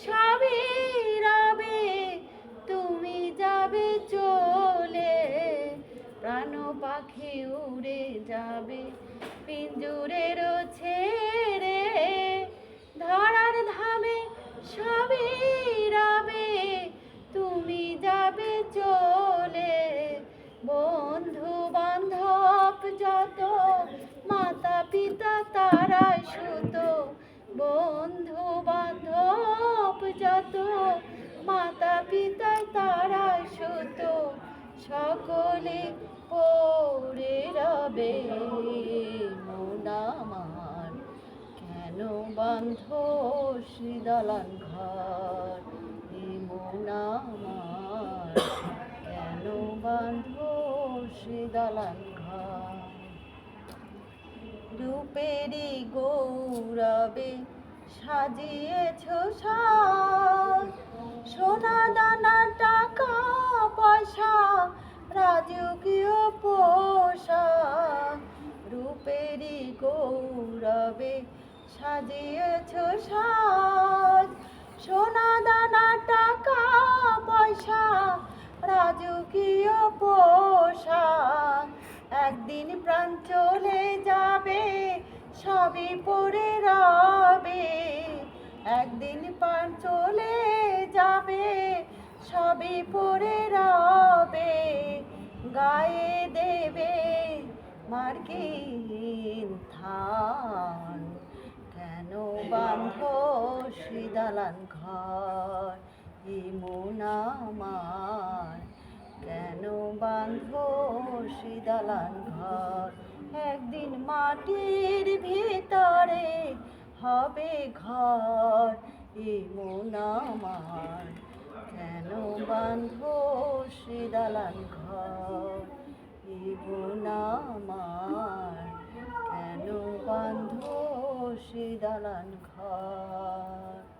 সবই রবে তুমি যাবে চলে। প্রাণ পাখি উড়ে যাবে পিঞ্জুরের ছেড়ে। ধরার ধামে সবই রবে তুমি যাবে চলে। বন্ধু বান্ধব যত মাতা পিতা তারা সুত সকলে পড়ে রবে। মোনামার কেন বান্ধ শ্রীদালান ঘর? এ মোনামার কেন বান্ধ শ্রীদালান ঘর? রূপেরই গৌরবে সাজিয়েছ সাজ। সোনা দানা, টাকা, পয়সা, রাজকীয় পোশাক। রূপেরই গৌরবে সাজিয়েছ সাজ। সোনা দানা, টাকা, পয়সা, রাজকীয় পোশাক। একদিন প্রাণ চলে যাবে, সবই পড়ে রবে একদিন প্রাণ চলে যাবে, সবই পরে রবে, গায়ে দেবে মার্কিন থান। কেন বান্ধ শ্রীদালান ঘর ইমন আমার? কেন বান্ধ শীদালান ঘর? একদিন মাটির ভিতরে হবে ঘর ইমন আমার। কেন বান্ধ শীদালান ঘর ইমন আমার। কেন বান্ধ দালান ঘর?